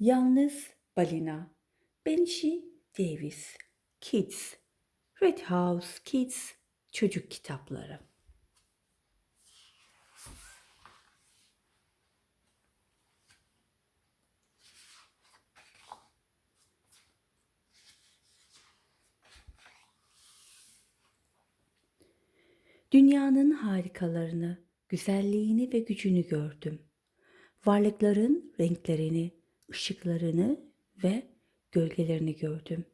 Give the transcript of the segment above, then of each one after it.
Yalnız Balina Benji Davis Kids Red House Kids Çocuk Kitapları Dünyanın harikalarını, güzelliğini ve gücünü gördüm. Varlıkların renklerini, ışıklarını ve gölgelerini gördüm.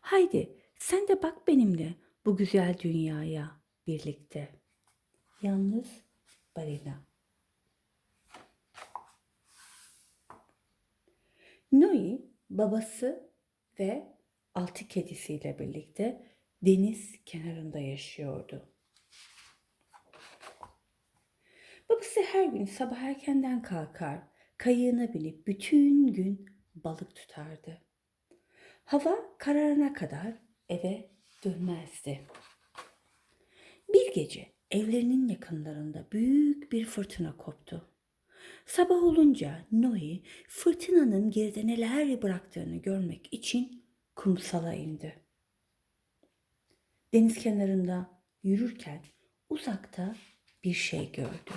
Haydi sen de bak benimle bu güzel dünyaya birlikte. Yalnız balina. Nui babası ve altı kedisiyle birlikte deniz kenarında yaşıyordu. Babası her gün sabah erkenden kalkar, kayığına binip bütün gün balık tutardı. Hava kararına kadar eve dönmezdi. Bir gece evlerinin yakınlarında büyük bir fırtına koptu. Sabah olunca Noe fırtınanın geride neler bıraktığını görmek için kumsala indi. Deniz kenarında yürürken uzakta bir şey gördü.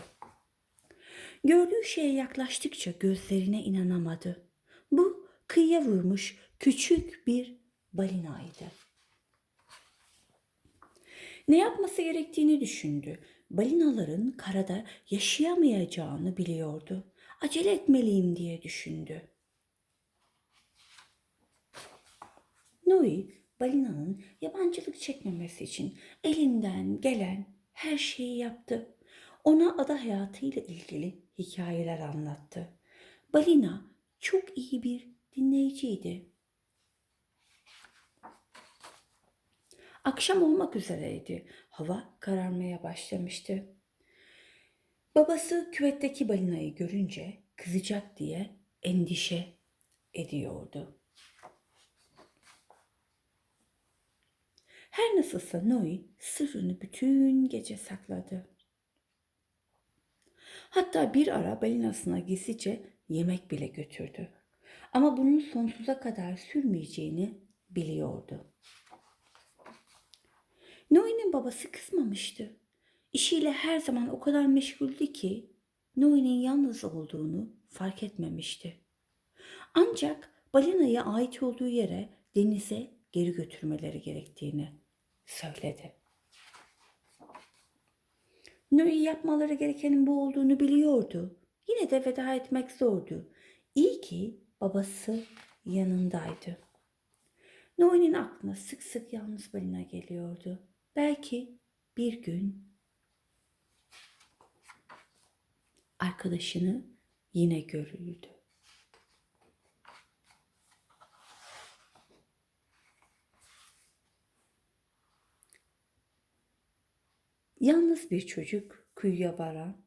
Gördüğü şeye yaklaştıkça gözlerine inanamadı. Bu kıyıya vurmuş küçük bir balinaydı. Ne yapması gerektiğini düşündü. Balinaların karada yaşayamayacağını biliyordu. Acele etmeliyim diye düşündü. Noe, balinanın yabancılık çekmemesi için elinden gelen her şeyi yaptı. Ona ada hayatıyla ilgili hikayeler anlattı. Balina çok iyi bir dinleyiciydi. Akşam olmak üzereydi. Hava kararmaya başlamıştı. Babası küvetteki balinayı görünce kızacak diye endişe ediyordu. Her nasılsa Noe sırrını bütün gece sakladı. Hatta bir ara balinasına gizlice yemek bile götürdü. Ama bunun sonsuza kadar sürmeyeceğini biliyordu. Noe'nin babası kızmamıştı. İşiyle her zaman o kadar meşguldü ki Noe'nin yalnız olduğunu fark etmemişti. Ancak balinaya ait olduğu yere denize geri götürmeleri gerektiğini söyledi. Noe yapmaları gerekenin bu olduğunu biliyordu. Yine de veda etmek zordu. İyi ki babası yanındaydı. Noe'nin aklına sık sık yalnız balina geliyordu. Belki bir gün arkadaşını yine görürdü. Yalnız bir çocuk kuyuya varan